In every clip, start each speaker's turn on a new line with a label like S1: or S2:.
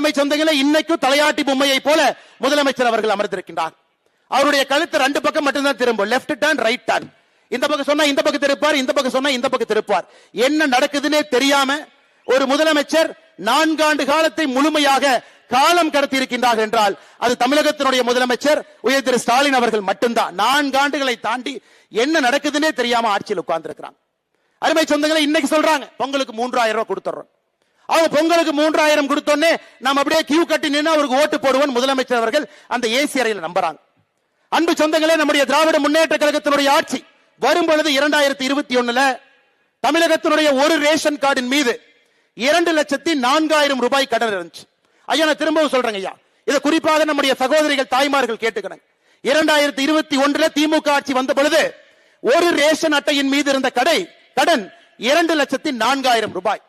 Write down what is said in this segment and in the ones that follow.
S1: அருமை சொந்தங்களே இன்னைக்கும் தலையாட்டி பொம்மையை போல முதலமைச்சர் அவர்கள் அமர்ந்திருக்கின்றார். அவருடைய கழுத்து ரெண்டு பக்கம் மட்டும்தான் திரும்பும். லெப்ட் டர்ன் ரைட் டர்ன் இந்த பக்கம் சொன்னா இந்த பக்கம் திருப்பார் இந்த பக்கம் சொன்னா இந்த பக்கம் திருப்பார். என்ன நடக்குதுன்னே தெரியாம ஒரு முதலமைச்சர் நான்காண்டு காலத்தை முழுமையாக காலம் கடத்தி இருக்கின்றார் என்றால் அது தமிழகத்தினுடைய முதலமைச்சர் உயர் திரு ஸ்டாலின் அவர்கள் மட்டும்தான். நான்காண்டுகளை தாண்டி என்ன நடக்குதுன்னே தெரியாம ஆட்சியில் உட்கார்ந்து இருக்கிறாங்க அருமை சொந்தங்களை இன்னைக்கு சொல்றாங்க பொங்கலுக்கு மூன்றாயிரம் ரூபாய் கொடுத்துறோம் அவங்க பொங்கலுக்கு மூன்றாயிரம் கொடுத்தோன்னே நம்ம அப்படியே கியூ கட்டி நின்று அவருக்கு ஓட்டு போடுவோம் முதலமைச்சர் அவர்கள் அந்த ஏசி அறையில் நம்புறாங்க. அன்பு சொந்தங்களே நம்முடைய திராவிட முன்னேற்ற கழகத்தினுடைய ஆட்சி வரும் பொழுது இரண்டாயிரத்தி இருபத்தி ஒண்ணுல தமிழகத்தினுடைய ஒரு ரேஷன் கார்டின் மீது இரண்டு லட்சத்தி நான்காயிரம் ரூபாய் கடன் இருந்துச்சு. ஐயா நான் திரும்பவும் சொல்றேங்க ஐயா. இதை குறிப்பாக நம்முடைய சகோதரிகள் தாய்மார்கள் கேட்டுக்கணும் இரண்டாயிரத்தி இருபத்தி ஒன்றுல திமுக ஆட்சி வந்த பொழுது ஒரு ரேஷன் அட்டையின் மீது இருந்த கடை கடன் இரண்டு லட்சத்தி நான்காயிரம் ரூபாய்.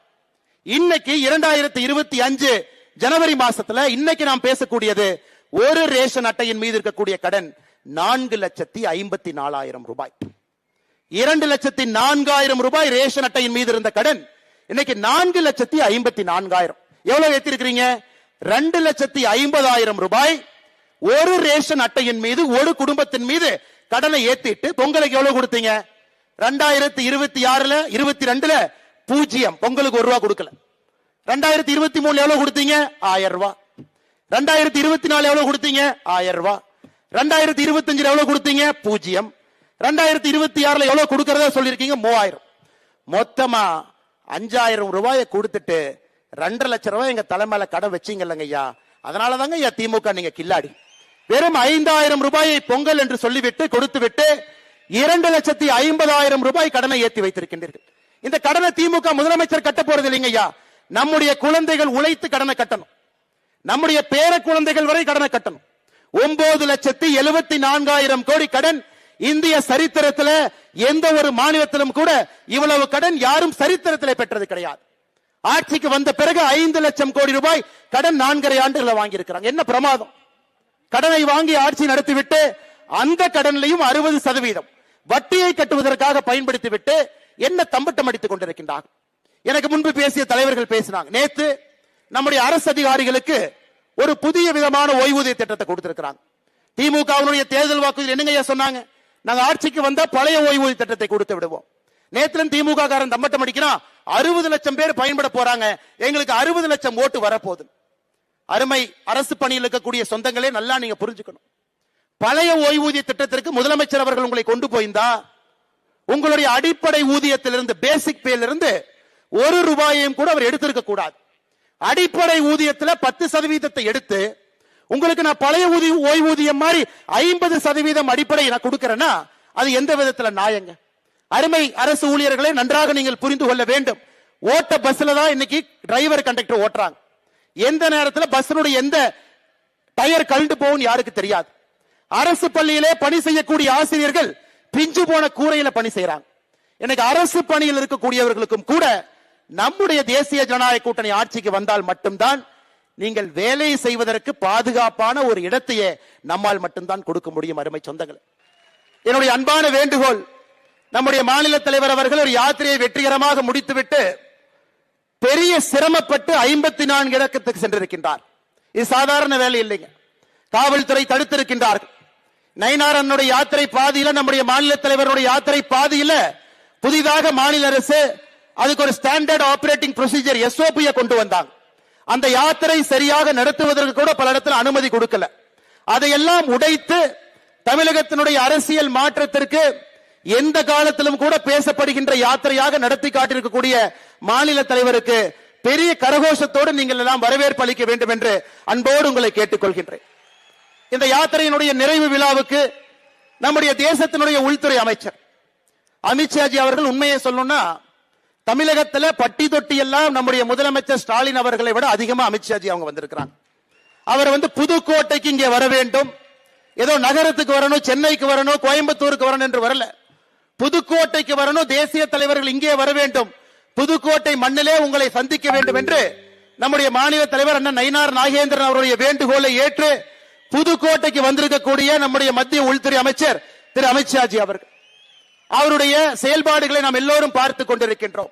S1: இன்னைக்கு இரண்டாயிரத்தி இருபத்தி அஞ்சு ஜனவரி மாசத்துல இன்னைக்கு நாம் பேசக்கூடியது ஒரு ரேஷன் அட்டையின் மீது இருக்கக்கூடிய கடன் நான்கு லட்சத்தி ஐம்பத்தி நாலாயிரம் ரூபாய். இரண்டு லட்சத்தி நான்காயிரம் ரூபாய் ரேஷன் அட்டையின் மீது இருந்த கடன் இன்னைக்கு நான்கு லட்சத்தி ஐம்பத்தி நான்காயிரம். எவ்வளவு ஏத்திருக்கிறீங்க ரெண்டு லட்சத்தி ஐம்பதாயிரம் ரூபாய் ஒரு ரேஷன் அட்டையின் மீது ஒரு குடும்பத்தின் மீது கடனை ஏத்திட்டு பொங்கலுக்கு எவ்வளவு கொடுத்தீங்க? ரெண்டாயிரத்தி இருபத்தி ஆறுல இருபத்தி ரெண்டுல பூஜ்ஜியம். பொங்கலுக்கு ஒரு ரூபா கொடுக்கல. ரெண்டாயிரத்தி இருபத்தி மூணு எவ்வளவு கொடுத்தீங்க? ஆயிரம் ரூபாய் ரெண்டாயிரத்தி இருபத்தி நாலு எவ்வளவு கொடுத்தீங்க? ஆயிரம் ரூபாய் ரெண்டாயிரத்தி இருபத்தி எவ்வளவு கொடுத்தீங்க? பூஜ்ஜியம். ரெண்டாயிரத்தி இருபத்தி ஆறுல எவ்வளவு கொடுக்கறதா சொல்லிருக்கீங்க மூவாயிரம். மொத்தமா அஞ்சாயிரம் ரூபாயை கொடுத்துட்டு ரெண்டரை லட்சம் ரூபாய் எங்க தலைமையில கடன் வச்சீங்கல்லங்க ஐயா. அதனால தாங்க ஐயா திமுக நீங்க கில்லாடி. வெறும் ஐந்தாயிரம் ரூபாயை பொங்கல் என்று சொல்லிவிட்டு கொடுத்து விட்டு இரண்டு லட்சத்தி ஐம்பதாயிரம் ரூபாய் கடனை ஏற்றி வைத்திருக்கின்றீர்கள். இந்த கடனை திமுக முதலமைச்சர் கட்ட போறது இல்லைங்க ஐயா நம்முடைய குழந்தைகள் உழைத்து கடனை கட்டணும். நம்முடைய பேர குழந்தைகள் வரை கடனை கட்டணும். ஒன்பது லட்சத்தி எழுபத்தி நான்காயிரம் கோடி கடன் இந்திய சரித்திரத்துல எந்த ஒரு மாநிலத்திலும் கூட இவ்வளவு கடன் யாரும் சரித்திரத்தில் பெற்றது கிடையாது. ஆட்சிக்கு வந்த பிறகு ஐந்து லட்சம் கோடி ரூபாய் கடன் நான்கரை ஆண்டுகளை வாங்கியிருக்கிறாங்க. என்ன பிரமாதம்? கடனை வாங்கி ஆட்சி நடத்திவிட்டு அந்த கடனிலையும் அறுபது சதவீதம். வட்டியை கட்டுவதற்காக பயன்படுத்திவிட்டு என்ன தம்பட்டம் அடித்துக் கொண்டிருக்கின்றார்? எனக்கு முன்பு பேசிய தலைவர்கள் பேசினாங்க. நேத்து நம்முடைய அரசு அதிகாரிகளுக்கு ஒரு புதிய விதமான ஓய்வூதிய திட்டத்தை கொடுத்திருக்கிறாங்க. திமுகவினுடைய தேர்தல் வாக்குறுதி என்னங்க சொன்னாங்க? நாங்க ஆட்சிக்கு வந்தா பழைய ஓய்வூதிய திட்டத்தை கொடுத்து விடுவோம். நேத்துல திமுக காரன் தம்பட்டம் அடிக்கிறான் அறுபது லட்சம் பேர் பயன்பட போறாங்க. எங்களுக்கு அறுபது லட்சம் ஓட்டு வரப்போகுது. அருமை அரசு பணியில் இருக்கக்கூடிய சொந்தங்களே நல்லா நீங்க புரிஞ்சுக்கணும். பழைய ஓய்வூதிய திட்டத்திற்கு முதலமைச்சர் அவர்கள் உங்களை கொண்டு போயிருந்தா உங்களுடைய அடிப்படை ஊதியத்திலிருந்து பேசிக் பேலிருந்து ஒரு ரூபாயையும் கூட அவர் எடுத்திருக்க கூடாது. அடிப்படை ஊதியத்துல பத்து சதவீதத்தை எடுத்து உங்களுக்கு நான் பழைய ஊதிய ஓய்வூதியம் மாதிரி ஐம்பது சதவீதம் அடிப்படை நான் கொடுக்கறேன்னா அது எந்த விதத்துல நியாயங்க? அருமை அரசு ஊழியர்களை நன்றாக நீங்கள் புரிந்து கொள்ள வேண்டும். ஓட்ட பஸ்ல தான் இன்னைக்கு டிரைவர் கண்டக்டர் ஓட்டுறாங்க. எந்த நேரத்துல பஸ்னுடைய எந்த டயர் கழுண்டு போகும் யாருக்கு தெரியாது. அரசு பள்ளியிலே பணி செய்யக்கூடிய ஆசிரியர்கள் பிஞ்சு போன கூரையில பணி செய்யறாங்க எனக்கு அரசு பணியில் இருக்கக்கூடியவர்களுக்கும் கூட நம்முடைய தேசிய ஜனநாயக கூட்டணி ஆட்சிக்கு வந்தால் மட்டும்தான் நீங்கள் வேலை செய்வதற்கு பாதுகாப்பான ஒரு இடத்தையே நம்மால் மட்டும்தான் கொடுக்க முடியும் அருமை சொந்தங்கள். என்னுடைய அன்பான வேண்டுகோள் நம்முடைய மாநில தலைவர் அவர்கள் ஒரு யாத்திரையை வெற்றிகரமாக முடித்துவிட்டு பெரிய சிரமப்பட்டு ஐம்பத்தி நான்கு இடத்துக்கு சென்றிருக்கின்றார். இது சாதாரண வேலை இல்லைங்க. காவல்துறை தடுத்திருக்கின்றார்கள். நயினாரனுடைய யாத்திரை பாதியில நம்முடைய மாநில தலைவருடைய யாத்திரை பாதியில புதிதாக மாநில அரசு அதுக்கு ஒரு ஸ்டாண்டர்ட் ஆபரேட்டிங் ப்ரொசீஜர் எஸ்ஓபிய கொண்டு வந்தாங்க. அந்த யாத்திரை சரியாக நடத்துவதற்கு கூட பல இடத்துல அனுமதி கொடுக்கல. அதையெல்லாம் உடைத்து தமிழகத்தினுடைய அரசியல் மாற்றத்திற்கு எந்த காலத்திலும் கூட பேசப்படுகின்ற யாத்திரையாக நடத்தி காட்டிருக்கக்கூடிய மாநில தலைவருக்கு பெரிய கரகோஷத்தோடு நீங்கள் எல்லாம் வரவேற்பு அளிக்க வேண்டும் என்று அன்போடு உங்களை கேட்டுக்கொள்கின்றேன். இந்த யாத்திரையினுடைய நிறைவு விழாவுக்கு நம்முடைய தேசத்தினுடைய உள்துறை அமைச்சர். அமித்ஷாஜி அவர்கள் உண்மையை சொல்லணும்னா தமிழகத்துல பட்டி தொட்டி எல்லாம் நம்முடைய முதலமைச்சர் ஸ்டாலின் அவர்களை விட அதிகமா அமித்ஷாஜி அவங்க வந்திருக்கிறாங்க. அவர் வந்து புதுக்கோட்டைக்கு இங்கே வர வேண்டும். ஏதோ நகரத்துக்கு வரணும் சென்னைக்கு வரணும் கோயம்புத்தூருக்கு வரணும் என்று வரல. புதுக்கோட்டைக்கு வரணும் தேசிய தலைவர்கள் இங்கே வர வேண்டும். புதுக்கோட்டை மண்ணிலே உங்களை சந்திக்க வேண்டும் என்று நம்முடைய மாநில தலைவர் அண்ணன் நயினார் நாகேந்திரன் அவருடைய வேண்டுகோளை ஏற்று புதுக்கோட்டைக்கு வந்திருக்கக்கூடிய நம்முடைய மத்திய உள்துறை அமைச்சர் திரு அமித்ஷாஜி அவர்கள். அவருடைய செயல்பாடுகளை நாம் எல்லோரும் பார்த்து கொண்டிருக்கின்றோம்.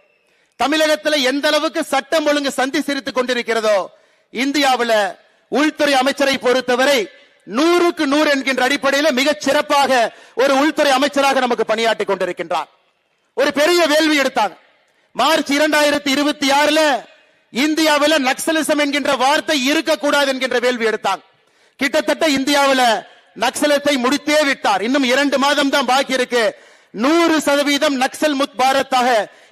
S1: தமிழகத்தில் எந்த அளவுக்கு சட்டம் ஒழுங்கு சந்தி சிரித்துக் கொண்டிருக்கிறதோ இந்தியாவுல உள்துறை அமைச்சரை பொறுத்தவரை நூறுக்கு நூறு என்கின்ற அடிப்படையில் மிகச் சிறப்பாக ஒரு உள்துறை அமைச்சராக நமக்கு பணியாற்றி கொண்டிருக்கின்றார். ஒரு பெரிய வேள்வி எடுத்தாங்க. மார்ச் இரண்டாயிரத்தி இருபத்தி ஆறுல இந்தியாவில் நக்சலிசம் என்கின்ற வார்த்தை இருக்கக்கூடாது என்கின்ற வேள்வி எடுத்தாங்க. கிட்டத்தட்ட இந்தியாவில் நக்சலத்தை முடித்தே விட்டார். இன்னும் இரண்டு மாதம் தான் பாக்கி இருக்கு. நூறு சதவீதம் நக்சல் முத் பாரத்தாக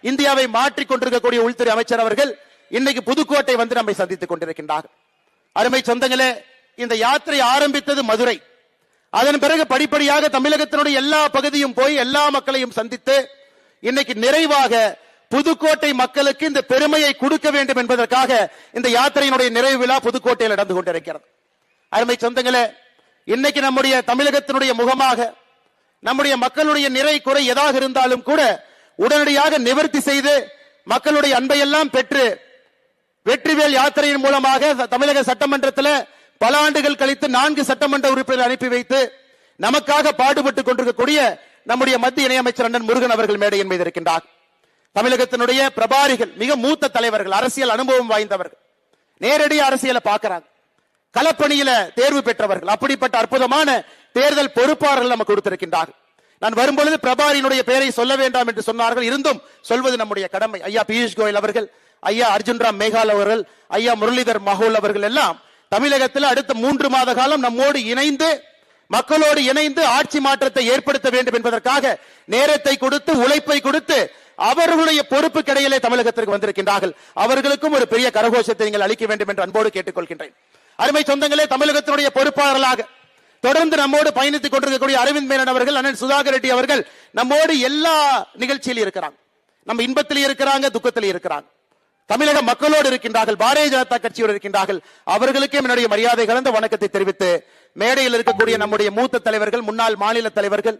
S1: இந்தியாவை மாற்றிக் கொண்டிருக்கக்கூடிய உள்துறை அமைச்சர் அவர்கள் இன்னைக்கு புதுக்கோட்டை வந்து நம்மை சந்தித்துக் கொண்டிருக்கின்றார். அருமை சொந்தங்களே இந்த யாத்திரை ஆரம்பித்தது மதுரை. அதன் பிறகு படிப்படியாக தமிழகத்தினுடைய எல்லா பகுதியும் போய் எல்லா மக்களையும் சந்தித்து இன்னைக்கு நிறைவாக புதுக்கோட்டை மக்களுக்கு இந்த பெருமையை கொடுக்க வேண்டும் என்பதற்காக இந்த யாத்திரையினுடைய நிறைவு விழா புதுக்கோட்டையில் நடந்து கொண்டிருக்கிறது. அருமை சொந்தங்களே இன்னைக்கு நம்முடைய தமிழகத்தினுடைய முகமாக நம்முடைய மக்களுடைய நிறை குறை எதாக இருந்தாலும் கூட உடனடியாக நிவர்த்தி செய்து மக்களுடைய அன்பையெல்லாம் பெற்று வெற்றிவேல் யாத்திரையின் மூலமாக தமிழக சட்டமன்றத்தில் பல ஆண்டுகள் கழித்து நான்கு சட்டமன்ற உறுப்பினர்கள் அனுப்பி வைத்து நமக்காக பாடுபட்டுக் கொண்டிருக்கக்கூடிய நம்முடைய மத்திய இணையமைச்சர் அண்ணன் முருகன் அவர்கள் மேடையின் மீது இருக்கின்றார். தமிழகத்தினுடைய பிரபாரிகள் மிக மூத்த தலைவர்கள் அரசியல் அனுபவம் வாய்ந்தவர்கள் நேரடி அரசியலை பார்க்கிறாங்க. களப்பணியில தேர்வு பெற்றவர்கள். அப்படிப்பட்ட அற்புதமான தேர்தல் பொறுப்பாளர்கள் நமக்கு கொடுத்திருக்கின்றார்கள். நான் வரும்பொழுது பிரபாரியினுடைய பெயரை சொல்ல வேண்டாம் என்று சொன்னார்கள். இருந்தும் சொல்வது நம்முடைய கடமை. ஐயா பியூஷ் கோயல் அவர்கள் ஐயா அர்ஜுன் ராம் மேகால் அவர்கள் ஐயா முரளிதர் மகோல் அவர்கள் எல்லாம் தமிழகத்தில் அடுத்த மூன்று மாத காலம் நம்மோடு இணைந்து மக்களோடு இணைந்து ஆட்சி மாற்றத்தை ஏற்படுத்த வேண்டும் என்பதற்காக நேரத்தை கொடுத்து உழைப்பை கொடுத்து அவர்களுடைய பொறுப்பு கிடையிலே தமிழகத்திற்கு வந்திருக்கின்றார்கள். அவர்களுக்கும் ஒரு பெரிய கரகோஷத்தை நீங்கள் அளிக்க வேண்டும் என்று அன்போடு கேட்டுக்கொள்கின்றேன். அருமை சொந்தங்களே தமிழகத்தினுடைய பொறுப்பாளர்களாக தொடர்ந்து நம்மோடு பயணித்துக் கொண்டிருக்கக்கூடிய அரவிந்த் மேனன் அவர்கள் அண்ணன் சுதாகர் ரெட்டி அவர்கள் நம்மோடு எல்லா நிகழ்ச்சியிலும் இருக்கிறாங்க. நம்ம இன்பத்தில் இருக்கிறாங்க துக்கத்தில் இருக்கிறாங்க. தமிழக மக்களோடு இருக்கின்றார்கள் பாரதிய ஜனதா கட்சியோடு இருக்கின்றார்கள். அவர்களுக்கே என்னுடைய மரியாதை கலந்த வணக்கத்தை தெரிவித்து மேடையில் இருக்கக்கூடிய நம்முடைய மூத்த தலைவர்கள் முன்னாள் மாநில தலைவர்கள்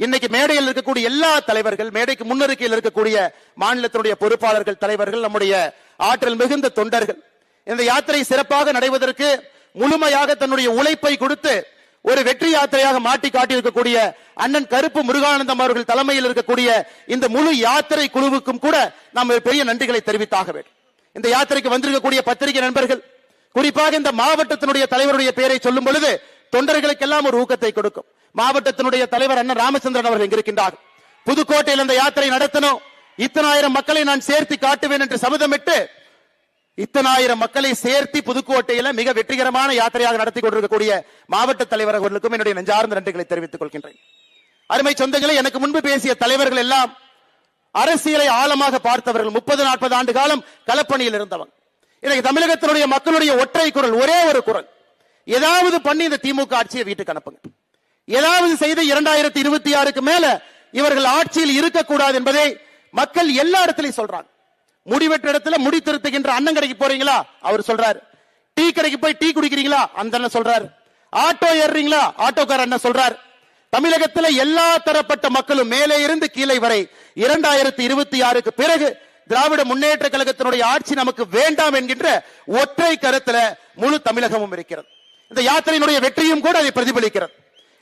S1: இன்னைக்கு மேடையில் இருக்கக்கூடிய எல்லா தலைவர்கள் மேடைக்கு முன்னறிக்கையில் இருக்கக்கூடிய மாநிலத்தினுடைய பொறுப்பாளர்கள் தலைவர்கள் நம்முடைய ஆற்றல் மிகுந்த தொண்டர்கள் இந்த யாத்திரை சிறப்பாக நடைவதற்கு முழுமையாக தன்னுடைய உழைப்பை கொடுத்து ஒரு வெற்றி யாத்திரையாக மாட்டி காட்டியிருக்கக்கூடிய அண்ணன் கருப்பு முருகானந்தம் அவர்கள் தலைமையில் இருக்கக்கூடிய இந்த முழு யாத்திரை குழுவுக்கும் கூட நாம் பெரிய நன்றிகளை தெரிவித்தாக வேண்டும். இந்த யாத்திரைக்கு வந்திருக்கக்கூடிய பத்திரிகை நண்பர்கள் குறிப்பாக இந்த மாவட்டத்தினுடைய தலைவருடைய பெயரை சொல்லும் பொழுது தொண்டர்களுக்கெல்லாம் ஒரு ஊக்கத்தை கொடுக்கும். மாவட்டத்தினுடைய தலைவர் அண்ணன் ராமச்சந்திரன் அவர்கள் இங்க இருக்கின்றார் புதுக்கோட்டையில் இந்த யாத்திரை நடத்தணும். இத்தனாயிரம் மக்களை நான் சேர்த்து காட்டுவேன் என்று சபதமிட்டு இத்தனாயிரம் மக்களை சேர்த்து புதுக்கோட்டையில மிக வெற்றிகரமான யாத்திரையாக நடத்தி கொண்டிருக்கக்கூடிய மாவட்ட தலைவர் அவர்களுக்கும் என்னுடைய நெஞ்சார்ந்த நன்றிகளை தெரிவித்துக் கொள்கின்றேன். அருமை சொந்தங்களை எனக்கு முன்பு பேசிய தலைவர்கள் எல்லாம் அரசியலை ஆழமாக பார்த்தவர்கள். முப்பது நாற்பது ஆண்டு காலம் களப்பணியில் இருந்தவங்க. இன்னைக்கு தமிழகத்தினுடைய மக்களுடைய ஒற்றை குரல் ஒரே ஒரு குரல். ஏதாவது பண்ணி இந்த திமுக ஆட்சியை வீட்டுக்கு அனுப்புங்க. ஏதாவது செய்து இரண்டாயிரத்தி இருபத்தி ஆறுக்கு மேல இவர்கள் ஆட்சியில் இருக்கக்கூடாது என்பதை மக்கள் எல்லா இடத்திலையும் சொல்றாங்க. முடிவெற்ற இடத்துல முடி திருத்துகின்ற அண்ணன் கடைக்கு போறீங்களா? அவர் சொல்றாரு. டீ கடைக்கு போய் டீ குடிக்கிறீங்களா? அந்த அண்ணன் சொல்றாரு. ஆட்டோ ஏறுறீங்களா? ஆட்டோக்கார அண்ணன் சொல்றாரு. தமிழகத்துல எல்லா தரப்பட்ட மக்களும் மேலே இருந்து கீழே வரை இரண்டாயிரத்தி இருபத்தி ஆறுக்கு பிறகு திராவிட முன்னேற்ற கழகத்தினுடைய ஆட்சி நமக்கு வேண்டாம் என்கின்ற ஒற்றை கருத்துல முழு தமிழகமும் இருக்கிறது. இந்த யாத்திரையினுடைய வெற்றியும் கூட அதை பிரதிபலிக்கிறது.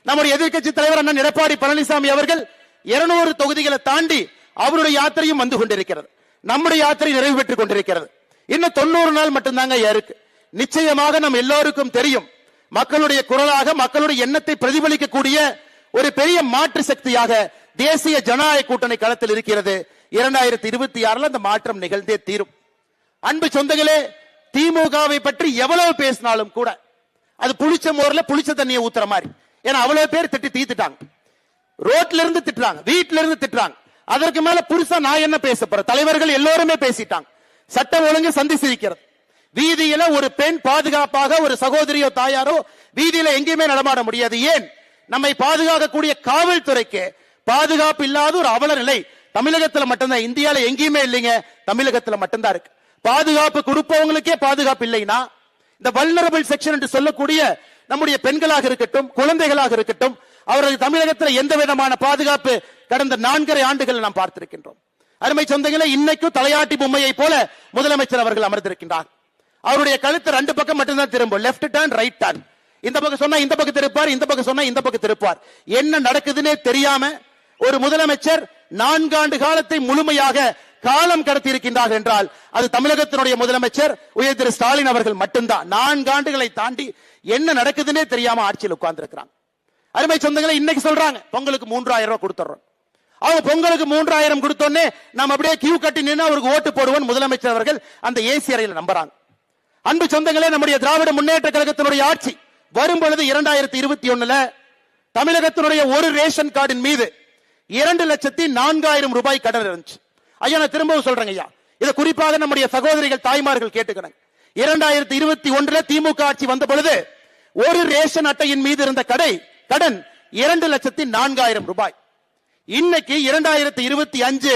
S1: நம்முடைய எதிர்க்கட்சி தலைவர் அண்ணன் எடப்பாடி பழனிசாமி அவர்கள் இருநூறு தொகுதிகளை தாண்டி அவருடைய யாத்திரையும் வந்து கொண்டிருக்கிறது. நம்முடைய யாத்திரை நிறைவு பெற்றுக் கொண்டிருக்கிறது. இன்னும் தொண்ணூறு நாள் மட்டும்தாங்க இருக்கு. நிச்சயமாக நம் எல்லோருக்கும் தெரியும். மக்களுடைய குரலாக மக்களுடைய எண்ணத்தை பிரதிபலிக்கக்கூடிய ஒரு பெரிய மாற்று சக்தியாக தேசிய ஜனநாயக கூட்டணி களத்தில் இருக்கிறது. இரண்டாயிரத்தி இருபத்தி ஆறுல அந்த மாற்றம் நிகழ்ந்தே தீரும். அன்பு சொந்தங்களே திமுகவை பற்றி எவ்வளவு பேசினாலும் கூட அது புளிச்ச மோர்ல புளிச்ச தண்ணியை ஊத்துற மாதிரி. ஏன்னா அவ்வளவு பேர் திட்டி தீத்துட்டாங்க. ரோட்ல இருந்து திட்டுறாங்க வீட்டுல இருந்து திட்டுறாங்க. அதற்கு மேல புதுசா நான் என்ன பேச போறேன்? தலைவர்கள் எல்லோருமே பேசிட்டாங்க. சட்டம் ஒழுங்கு சந்தி சிரிக்கிறது. வீதியில ஒரு பெண் பாதுகாப்பாக ஒரு சகோதரியோ தாயாரோ வீதியில எங்கேயுமே நடமாட முடியாது. ஏன்? நம்மை பாதுகாக்கக்கூடிய காவல்துறைக்கு பாதுகாப்பு இல்லாத ஒரு அவல நிலை தமிழகத்துல மட்டும்தான். இந்தியால எங்கேயுமே இல்லைங்க. தமிழகத்துல மட்டும்தான் இருக்கு. பாதுகாப்பு கொடுப்பவங்களுக்கே பாதுகாப்பு இல்லைன்னா இந்த வல்னரபிள் செக்ஷன் என்று சொல்லக்கூடிய நம்முடைய பெண்களாக இருக்கட்டும் குழந்தைகளாக இருக்கட்டும் அவரது தமிழகத்தில் எந்த விதமான பாதுகாப்பு கடந்த நான்கரை ஆண்டுகள் நாம் பார்த்திருக்கின்றோம். அருமை சொந்தங்களே இன்னைக்கும் தலையாட்டி பொம்மையை போல முதலமைச்சர் அவர்கள் அமர்ந்திருக்கின்றார். அவருடைய கழுத்து ரெண்டு பக்கம் மட்டும்தான் திரும்பும். லெப்ட் டர்ன் ரைட் டர்ன் இந்த பக்கம் சொன்னா இந்த பக்கம் திருப்பார் இந்த பக்கம் சொன்னா இந்த பக்கம் திருப்பார். என்ன நடக்குதுன்னே தெரியாம ஒரு முதலமைச்சர் நான்காண்டு காலத்தை முழுமையாக காலம் கடத்தி இருக்கின்றார்கள் என்றால் அது தமிழகத்தினுடைய முதலமைச்சர் உயர் திரு ஸ்டாலின் அவர்கள் மட்டும்தான். நான்கு ஆண்டுகளை தாண்டி என்ன நடக்குதுன்னே தெரியாம ஆட்சியில் உட்கார்ந்திருக்கிறாங்க அருமை சொந்தங்களை இன்னைக்கு சொல்றாங்க பொங்கலுக்கு மூன்றாயிரம் ரூபாய் கொடுத்துறோம். அவங்க பொங்கலுக்கு மூன்றாயிரம் கொடுத்தோன்னே நம்ம அப்படியே கியூ கட்டி நின்று அவருக்கு ஓட்டு போடுவோம் முதலமைச்சர் அவர்கள் அந்த ஏசி அறையில் நம்புறாங்க. அன்பு சொந்தங்களே நம்முடைய திராவிட முன்னேற்ற கழகத்தினுடைய ஆட்சி வரும் பொழுது இரண்டாயிரத்தி இருபத்தி ஒண்ணுல தமிழகத்தினுடைய ஒரு ரேஷன் கார்டின் மீது இரண்டு லட்சத்தி நான்காயிரம் ரூபாய் கடன் இருந்துச்சு. ஐயா நான் திரும்பவும் சொல்றேங்க ஐயா. இதை குறிப்பாக நம்முடைய சகோதரிகள் தாய்மார்கள் கேட்டுக்கிறாங்க இரண்டாயிரத்தி இருபத்தி ஒன்றுல திமுக ஆட்சி வந்த பொழுது ஒரு ரேஷன் அட்டையின் மீது இருந்த கடை கடன் இரண்டு லட்சத்தி நான்காயிரம் ரூபாய். இன்னைக்கு இரண்டாயிரத்தி இருபத்தி அஞ்சு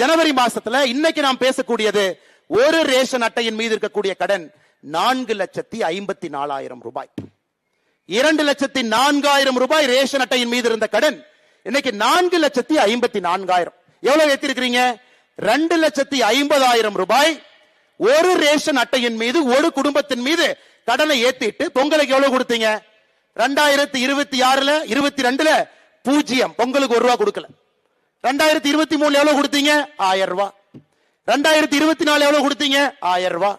S1: ஜனவரி மாசத்துல இன்னைக்கு நாம் பேசக்கூடியது ஒரு ரேஷன் அட்டையின் மீது இருக்கக்கூடிய கடன் நான்கு லட்சத்தி ஐம்பத்தி நாலாயிரம் ரூபாய். இரண்டு லட்சத்தி நான்காயிரம் ரூபாய் ரேஷன் அட்டையின் மீது இருந்த கடன் இன்னைக்கு நான்கு லட்சத்தி ஐம்பத்தி நான்காயிரம். எவ்வளவு ஏத்திருக்கிறீங்க ரெண்டு லட்சத்தி ஐம்பதாயிரம் ரூபாய். ஒரு ரேஷன் அட்டையின் மீது ஒரு குடும்பத்தின் மீது கடனை ஏத்திட்டு பொங்கலுக்கு எவ்வளவு கொடுத்தீங்க? ரெண்டாயிரத்தி இருபத்தி ஆறுல இருபத்தி ரெண்டுல பூஜ்ஜியம். பொங்கலுக்கு ஒரு ரூபா கொடுக்கல. ரெண்டாயிரத்தி இருபத்தி மூணு எவ்வளவு கொடுத்தீங்க? ஆயிரம் ரூபாய் ரெண்டாயிரத்தி இருபத்தி நாலு எவ்வளவு கொடுத்தீங்க? ஆயிரம் ரூபாய்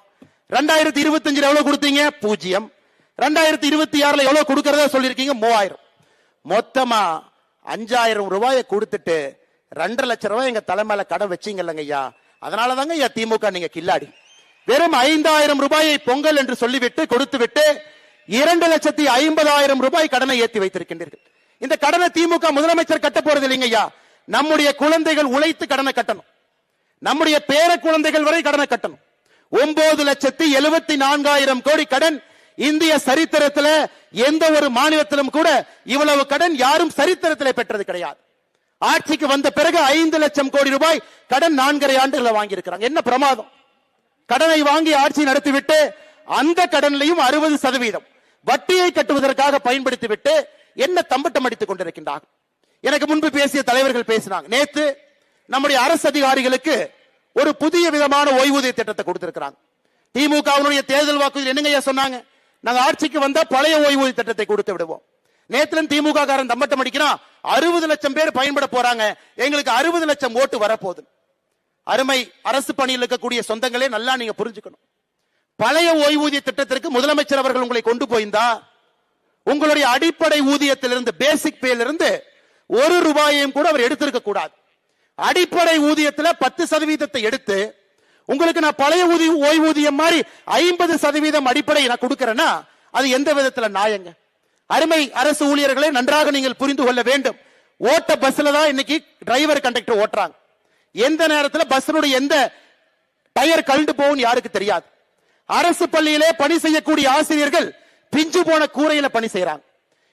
S1: ரெண்டாயிரத்தி இருபத்தி எவ்வளவு கொடுத்தீங்க? பூஜ்ஜியம். ரெண்டாயிரத்தி இருபத்தி ஆறுல எவ்வளவு கொடுக்கறதா சொல்லியிருக்கீங்க? மூவாயிரம். மொத்தமா அஞ்சாயிரம் ரூபாயை கொடுத்துட்டு ரெண்டரை லட்சம் ரூபாய் எங்க தலைமையில கடன் வச்சீங்கல்லங்க ஐயா. அதனால தாங்க ஐயா திமுக நீங்க கில்லாடி. வெறும் ஐந்தாயிரம் ரூபாயை பொங்கல் என்று சொல்லிவிட்டு கொடுத்து விட்டு இரண்டு லட்சத்தி ஐம்பதாயிரம் ரூபாய் கடனை ஏத்தி வைத்திருக்கின்றீர்கள். இந்த கடனை திமுக முதலமைச்சர் கட்ட போறது இல்லைங்கய்யா. நம்முடைய குழந்தைகள் உழைத்து கடனை கட்டணும். நம்முடைய பேர குழந்தைகள் வரை கடனை கட்டணும். ஒன்பது லட்சத்தி எழுபத்தி நான்காயிரம் கோடி கடன் இந்திய சரித்திரத்துல எந்த ஒரு மாநிலத்திலும் கூட இவ்வளவு கடன் யாரும் சரித்திரத்திலே பெற்றது கிடையாது. ஆட்சிக்கு வந்த பிறகு ஐந்து லட்சம் கோடி ரூபாய் கடன் நான்கரை ஆண்டுகளை வாங்கியிருக்கிறாங்க. என்ன பிரமாதம்? கடனை வாங்கி ஆட்சி நடத்திவிட்டு அந்த கடன்லையும் அறுபது சதவீதம். வட்டியை கட்டுவதற்காக பயன்படுத்திவிட்டு என்ன தம்பட்டம் அடித்துக் கொண்டிருக்கின்றார் எனக்கு முன்பு பேசிய தலைவர்கள் பேசினாங்க. நேத்து நம்முடைய அரசு அதிகாரிகளுக்கு ஒரு புதிய விதமான ஓய்வூதிய திட்டத்தை கொடுத்திருக்கிறாங்க. திமுகவினுடைய தேர்தல் வாக்குறுதி என்னங்க சொன்னாங்க? நாங்க ஆட்சிக்கு வந்தா பழைய ஓய்வூதிய திட்டத்தை கொடுத்து விடுவோம். நேத்துல திமுக காரன் தம்பட்டம் அடிக்கிறான் அறுபது லட்சம் பேர் பயன்பட போறாங்க. எங்களுக்கு அறுபது லட்சம் ஓட்டு வரப்போகுது. அருமை அரசு பணியில் இருக்கக்கூடிய சொந்தங்களே நல்லா நீங்க புரிஞ்சுக்கணும். பழைய ஓய்வூதிய திட்டத்திற்கு முதலமைச்சர் அவர்கள் உங்களை கொண்டு போயிருந்தா உங்களுடைய அடிப்படை ஊதியத்திலிருந்து பேசிக் பேலிருந்து ஒரு ரூபாயையும் கூட அவர் எடுத்திருக்க கூடாது. அடிப்படை ஊதியத்தில் பத்து சதவீதத்தை எடுத்து உங்களுக்கு நான் பழைய ஊதிய ஓய்வூதியம் மாதிரி ஐம்பது சதவீதம் அடிப்படை நான் கொடுக்கறேன்னா அது எந்த விதத்துல நியாயங்க? அருமை அரசு ஊழியர்களை நன்றாக நீங்கள் புரிந்து கொள்ள வேண்டும். ஓட்ட பஸ்ல தான் இன்னைக்கு டிரைவர் கண்டக்டர் ஓட்டுறாங்க. எந்த நேரத்தில் பஸ்ஸினுடைய எந்த டயர் கழண்டு போகும் யாருக்கு தெரியாது. அரசு பள்ளியிலே பணி செய்யக்கூடிய ஆசிரியர்கள் பிஞ்சு போன கூரையில பணி செய்யறாங்க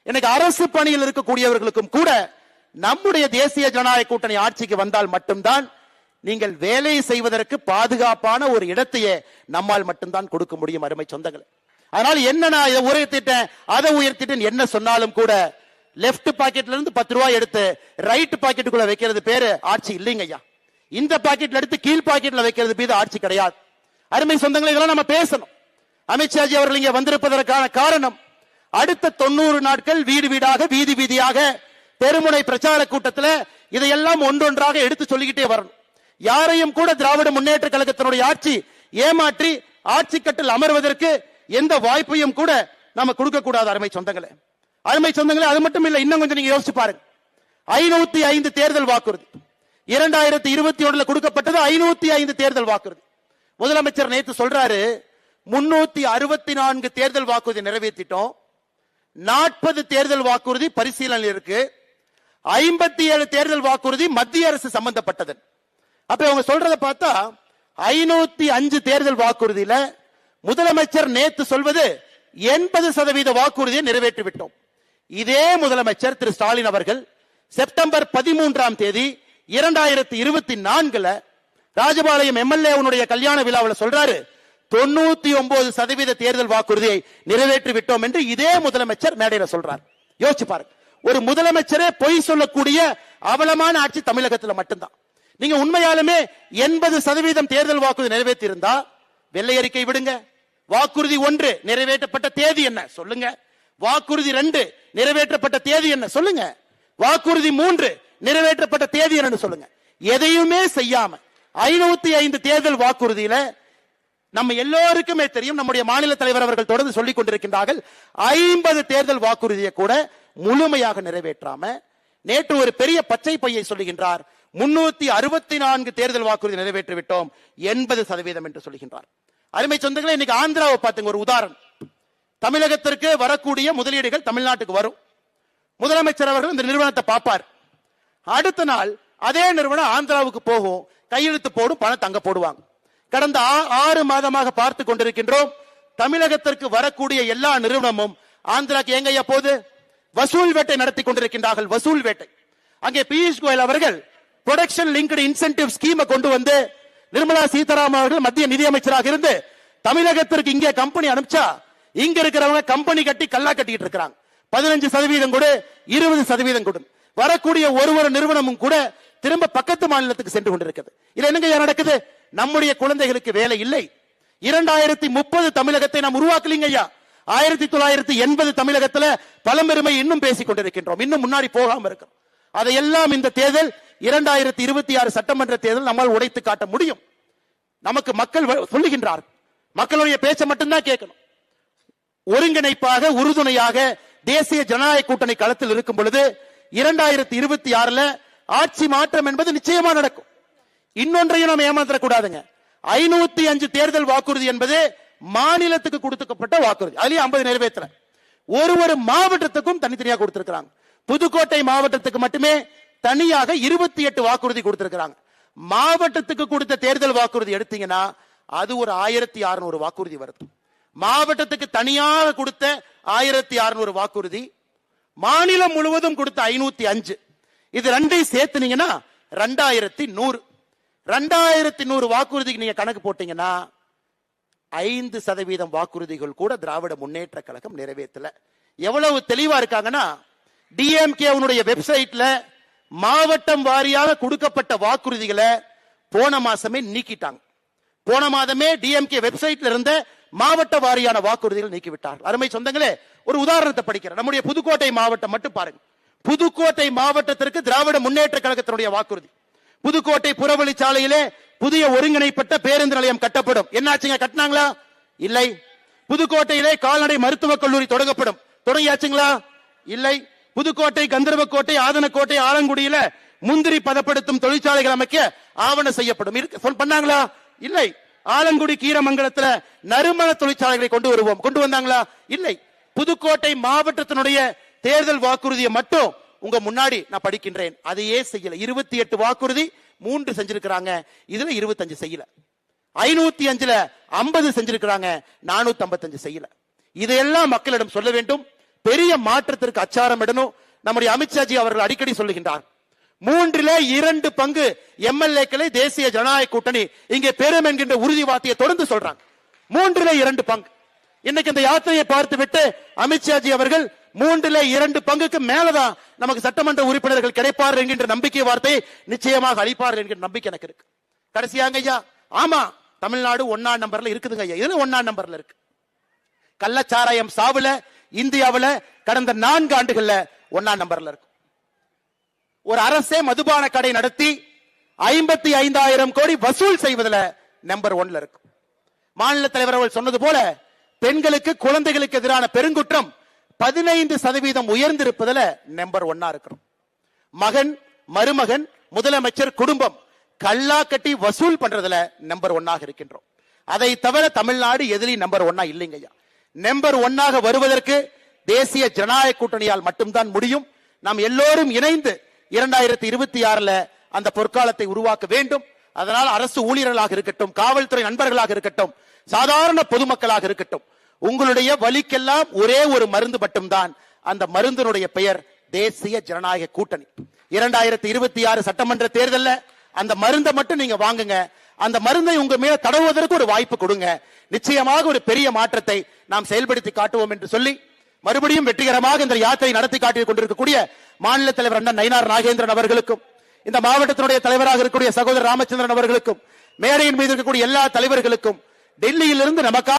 S1: எனக்கு அரசு பணியில் இருக்கக்கூடியவர்களுக்கும் கூட நம்முடைய தேசிய ஜனநாயக கூட்டணி ஆட்சிக்கு வந்தால் மட்டும்தான் நீங்கள் வேலை செய்வதற்கு பாதுகாப்பான ஒரு இடத்தையே நம்மால் மட்டும்தான் கொடுக்க முடியும் அருமை சொந்தங்களை. அதனால என்ன நான் இதை உயர்த்திட்டேன் அதை உயர்த்திட்டேன் என்ன சொன்னாலும் கூட லெப்ட் பாக்கெட்ல இருந்து பத்து ரூபாய் எடுத்து ரைட் பாக்கெட்டுக்குள்ள வைக்கிறது பேரு ஆட்சி இல்லைங்க ஐயா. இந்த பாக்கெட்ல எடுத்து கீழ் பாக்கெட்ல வைக்கிறது மீது ஆட்சி கிடையாது. அருமை சொந்தங்களை இதெல்லாம் நம்ம பேசணும். அமித்ஷாஜி அவர்கள் இங்க வந்திருப்பதற்கான காரணம் அடுத்த தொண்ணூறு நாட்கள் வீடு வீடாக வீதி வீதியாக தெருமுனை பிரச்சார கூட்டத்தில் இதையெல்லாம் ஒன்றொன்றாக எடுத்து சொல்லிக்கிட்டே வரணும். யாரையும் கூட திராவிட முன்னேற்ற கழகத்தினுடைய ஆட்சி ஏமாற்றி ஆட்சி கட்டில் அமர்வதற்கு எந்த வாய்ப்பையும் கூட நம்ம கொடுக்க கூடாது அருமை சொந்தங்களே. அருமை சொந்தங்களே அது மட்டும் இல்ல இன்னும் கொஞ்சம் நீங்க யோசிச்சு பாருங்க. ஐநூத்தி ஐந்து தேர்தல் வாக்குறுதி. இரண்டாயிரத்தி இருபத்தி ஒன்றுல கொடுக்கப்பட்டது ஐநூத்தி ஐந்து தேர்தல் வாக்குறுதி. முதலமைச்சர் நேத்து சொல்றாரு முன்னூத்தி அறுபத்தி நான்கு தேர்தல் வாக்குறுதி நிறைவேற்றிட்டோம். நாற்பது தேர்தல் வாக்குறுதி பரிசீலனை இருக்கு. ஐம்பத்தி ஏழு தேர்தல் வாக்குறுதி மத்திய அரசு சம்பந்தப்பட்டது. அப்ப அவங்க சொல்றதை பார்த்தா ஐநூத்தி அஞ்சு தேர்தல் வாக்குறுதியில முதலமைச்சர் நேத்து சொல்வது எண்பது சதவீத வாக்குறுதியை நிறைவேற்றி விட்டோம் இதே முதலமைச்சர் திரு ஸ்டாலின் அவர்கள் செப்டம்பர் பதிமூன்றாம் தேதி இரண்டாயிரத்தி இருபத்தி நான்குல ராஜபாளையம் எம்எல்ஏ கல்யாண விழாவில் சொல்றாரு தொண்ணூத்தி ஒன்பது சதவீத தேர்தல் வாக்குறுதியை நிறைவேற்றி விட்டோம் என்று இதே முதலமைச்சர் மேடையில சொல்றார். யோசிச்சு பாருங்க. ஒரு முதலமைச்சரே பொய் சொல்லக்கூடிய அவலமான ஆட்சி தமிழகத்தில் மட்டும்தான். நீங்க உண்மையாலுமே எண்பது சதவீதம் தேர்தல் வாக்குறுதி நிறைவேற்றி இருந்தா வெள்ளை அறிக்கை விடுங்க. வாக்குறுதி ஒன்று நிறைவேற்றப்பட்ட தேதி என்ன? சொல்லுங்க. வாக்குறுதி ரெண்டு நிறைவேற்றப்பட்ட தேதி என்ன? சொல்லுங்க. வாக்குறுதி மூன்று நிறைவேற்றப்பட்ட தேதி என்னன்னு சொல்லுங்க. எதையுமே செய்யாம ஐநூத்தி ஐந்து தேர்தல் வாக்குறுதியில நம்ம எல்லோருக்குமே தெரியும் நம்முடைய மாநில தலைவர் அவர்கள் தொடர்ந்து சொல்லிக் கொண்டிருக்கின்றார்கள் ஐம்பது தேர்தல் வாக்குறுதியை கூட முழுமையாக நிறைவேற்றாம நேற்று ஒரு பெரிய பச்சை பையை சொல்லுகின்றார். முன்னூத்தி அறுபத்தி நான்கு தேர்தல் வாக்குறுதி நிறைவேற்றி விட்டோம் எண்பது சதவீதம் என்று சொல்லுகின்றார். அருமை சொந்தங்களை இன்னைக்கு ஆந்திராவை பார்த்துங்க ஒரு உதாரணம். தமிழகத்திற்கு வரக்கூடிய முதலீடுகள் தமிழ்நாட்டுக்கு வரும். முதலமைச்சர் அவர்கள் இந்த நிறுவனத்தை பார்ப்பார். அடுத்த நாள் அதே நிறுவனம் ஆந்திராவுக்கு போகும். கையெழுத்து போடும் பணம் தங்க போடுவாங்க. கடந்த ஆறு மாதமாக பார்த்து கொண்டிருக்கின்றோம் தமிழகத்திற்கு வரக்கூடிய எல்லா நிறுவனமும் ஆந்திராக்கு எங்க போது வசூல் வேட்டை நடத்தி கொண்டிருக்கின்றார்கள் வசூல் வேட்டை. அங்கே பியூஷ் கோயல் அவர்கள் ப்ரொடக்ஷன் லிங்க்டு இன்சென்டிவ் ஸ்கீமை கொண்டு வந்து நிர்மலா சீதாராமன் அவர்கள் மத்திய நிதியமைச்சராக இருந்து தமிழகத்திற்கு இங்கே கம்பெனி அனுப்பிச்சா இங்க இருக்கிறவங்க கம்பெனி கட்டி கல்லா கட்டிட்டு இருக்கிறாங்க. பதினஞ்சு சதவீதம் கூட இருபது சதவீதம் கூட. வரக்கூடிய ஒரு ஒரு நிறுவனமும் கூட திரும்ப பக்கத்து மாநிலத்துக்கு சென்று கொண்டிருக்கிறது. இது என்னங்க நடக்குது? நம்முடைய குழந்தைகளுக்கு வேலை இல்லை. இரண்டாயிரத்தி முப்பது தமிழகத்தை நாம் உருவாக்கலீங்க ஐயா. ஆயிரத்தி தொள்ளாயிரத்தி எண்பது தமிழகத்துல பழம்பெருமை இன்னும் பேசிக் கொண்டிருக்கின்றோம். இன்னும் முன்னாடி போகாம இருக்கிறோம். அதையெல்லாம் இந்த தேர்தல் இரண்டாயிரத்தி இருபத்தி ஆறு சட்டமன்ற தேர்தல் நம்மால் உடைத்து காட்ட முடியும். நமக்கு மக்கள் சொல்லுகின்றார் மக்களுடைய பேச்சை மட்டும்தான் கேட்கணும். ஒருங்கிணைப்பாக உறுதுணையாக தேசிய ஜனநாயக கூட்டணி களத்தில் இருக்கும் பொழுது இரண்டாயிரத்தி இருபத்தி ஆறுல ஆட்சி மாற்றம் என்பது நிச்சயமா நடக்கும். இன்னொன்றையும் நாம் ஏமாத்திர கூடாதுங்க ஐநூத்தி அஞ்சு தேர்தல் வாக்குறுதி என்பது மாநிலத்துக்கு கொடுத்துக்கப்பட்ட வாக்குறுதி. அதுலயும் ஐம்பது நிறைவேற்ற ஒரு ஒரு மாவட்டத்துக்கும் தனித்தனியா கொடுத்திருக்கிறாங்க. புதுக்கோட்டை மாவட்டத்துக்கு மட்டுமே தனியாக இருபத்தி எட்டு வாக்குறுதி கொடுத்திருக்கிறாங்க. மாவட்டத்துக்கு கொடுத்த தேர்தல் வாக்குறுதி எடுத்தீங்கன்னா அது ஒரு ஆயிரத்தி அறுநூறு வாக்குறுதி வருது. மாவட்டத்துக்கு தனியாக கொடுத்த ஆயிரத்தி அறுநூறு வாக்குறுதி மாநிலம் முழுவதும் கொடுத்த ஐநூத்தி அஞ்சு. இது ரெண்டையும் சேர்த்துனீங்கன்னா ரெண்டாயிரத்தி நூறு. ரெண்டாயிரத்தி நூறு வாக்குறுதிக்கு நீங்க கணக்கு போட்டீங்கன்னா ஐந்து சதவீதம் வாக்குறுதிகள் கூட திராவிட முன்னேற்ற கழகம் நிறைவேற்றல. எவ்வளவு தெளிவா இருக்காங்கன்னா டிஎம்கே உன்னுடைய வெப்சைட்ல மாவட்டம் வாரியாக கொடுக்கப்பட்ட வாக்குறுதிகளை போன மாசமே நீக்கிட்டாங்க. போன மாதமே டிஎம்கே வெப்சைட்ல இருந்த மாவட்ட வாரியான வாக்குறுதிகள் நீக்கிவிட்டார்கள். அருமை சொந்தங்களே ஒரு உதாரணத்தை படிக்கிறேன். நம்முடைய புதுக்கோட்டை மாவட்டம் மட்டும் பாருங்க. புதுக்கோட்டை மாவட்டத்திற்கு திராவிட முன்னேற்ற கழகத்தினுடைய வாக்குறுதி. புதுக்கோட்டை புறவழிச்சாலையிலே புதிய ஒருங்கிணைப்பட்ட பேருந்து நிலையம் கட்டப்படும். என்னாச்சுங்க கட்டினாங்களா? இல்லை. புதுக்கோட்டையிலே கால்நடை மருத்துவக் கல்லூரி தொடங்கப்படும். தொடங்கியாச்சுங்களா? இல்லை. புதுக்கோட்டை கந்தர்வக்கோட்டை ஆதனக்கோட்டை ஆலங்குடியில முந்திரி பதப்படுத்தும் தொழிற்சாலைகள் அமைக்க ஆவணம் செய்யப்படும். சொல் பண்ணாங்களா? இல்லை. ஆலங்குடி கீரமங்கலத்துல நறுமண தொழிற்சாலைகளை கொண்டு வருவோம். கொண்டு வந்தாங்களா? இல்லை. புதுக்கோட்டை மாவட்டத்தினுடைய தேர்தல் வாக்குறுதியை மட்டும் உங்க முன்னாடி நான் படிக்கின்றேன். அதையே செய்யல. இருபத்தி எட்டு வாக்குறுதி மூன்று செஞ்சிருக்கிறாங்க. இதுல இருபத்தஞ்சு செய்யல. ஐநூத்தி அஞ்சுல ஐம்பது செஞ்சிருக்கிறாங்க. நானூத்தி ஐம்பத்தஞ்சு செய்யல. இதையெல்லாம் மக்களிடம் சொல்ல வேண்டும். பெரிய மாற்றத்திற்கு அச்சாரம் இடணும். நம்முடைய அமித்ஷாஜி அவர்கள் அடிக்கடி சொல்லுகின்றார். மூன்றிலே இரண்டு பங்கு எம்எல்ஏக்களை தேசிய ஜனநாயக கூட்டணி. இங்கே பெறும் என்கின்ற உறுதி வார்த்தையை தொடர்ந்து சொல்றாங்க. மூன்றிலே இரண்டு பங்கு. இன்னைக்கு இந்த யாத்திரையை பார்த்து விட்டு அமித்ஷாஜி அவர்கள் மூன்றுல இரண்டு பங்குக்கு மேலதான் நமக்கு சட்டமன்ற உறுப்பினர்கள் கிடைப்பார்கள் என்கின்ற நம்பிக்கை வார்த்தையை நிச்சயமாக அளிப்பார்கள் என்கிற நம்பிக்கை எனக்கு இருக்கு. கடைசியாங்க ஐயா ஆமா தமிழ்நாடு ஒன்னா நம்பர்ல இருக்குதுங்க ஐயா. இது ஒன்னா நம்பர்ல இருக்கு? கள்ளச்சாராயம் சாவுல இந்தியாவுல கடந்த நான்கு ஆண்டுகள்ல ஒன்னா நம்பர்ல இருக்கு ஒரு அரசே மதுபான கடை நடத்தி ஐம்பத்தி ஐந்தாயிரம் கோடி வசூல் செய்வதுல நம்பர் ஒன்ல இருக்கு மாநில தலைவர் அவர்கள் சொன்னது போல பெண்களுக்கு குழந்தைகளுக்கு எதிரான பெருங்குற்றம் பதினைந்து சதவீதம் உயர்ந்திருப்பதுல நம்பர் ஒன்னா இருக்கிறோம் மகன் மருமகன் முதலமைச்சர் குடும்பம் கல்லா கட்டி வசூல் பண்றதுல நம்பர் ஒன்னாக இருக்கின்றோம். அதை தவிர தமிழ்நாடு எதிரி நம்பர் ஒன்னா இல்லைங்க ஐயா. நம்பர் ஒன்னாக வருவதற்கு தேசிய ஜனநாயக கூட்டணியால் மட்டும்தான் முடியும். நாம் எல்லோரும் இணைந்து இரண்டாயிரத்தி இருபத்தி ஆறுல அந்த பொற்காலத்தை உருவாக்க வேண்டும். அதனால் அரசு ஊழியர்களாக இருக்கட்டும் காவல்துறை நண்பர்களாக இருக்கட்டும் சாதாரண பொதுமக்களாக இருக்கட்டும் உங்களுடைய வலிக்கெல்லாம் ஒரே ஒரு மருந்து மட்டும்தான். அந்த மருந்தினுடைய பெயர் தேசிய ஜனநாயக கூட்டணி. இரண்டாயிரத்தி இருபத்தி ஆறு சட்டமன்ற தேர்தலில் அந்த மருந்தை மட்டும் நீங்க வாங்குங்க. அந்த மருந்தை உங்க மேல தடவுவதற்கு ஒரு வாய்ப்பு கொடுங்க. நிச்சயமாக ஒரு பெரிய மாற்றத்தை நாம் செயல்படுத்தி காட்டுவோம் என்று சொல்லி மறுபடியும் வெற்றிகரமாக இந்த யாத்திரை நடத்தி காட்டிக் கொண்டிருக்கக்கூடிய மாநில தலைவர் அண்ணன் நயினார் நாகேந்திரன் அவர்களுக்கும் இந்த மாவட்டத்தினுடைய தலைவராக இருக்கக்கூடிய சகோதரர் ராமச்சந்திரன் அவர்களுக்கும் மேடையின் மீது இருக்கக்கூடிய எல்லா தலைவர்களுக்கும் டெல்லியிலிருந்து நமக்காக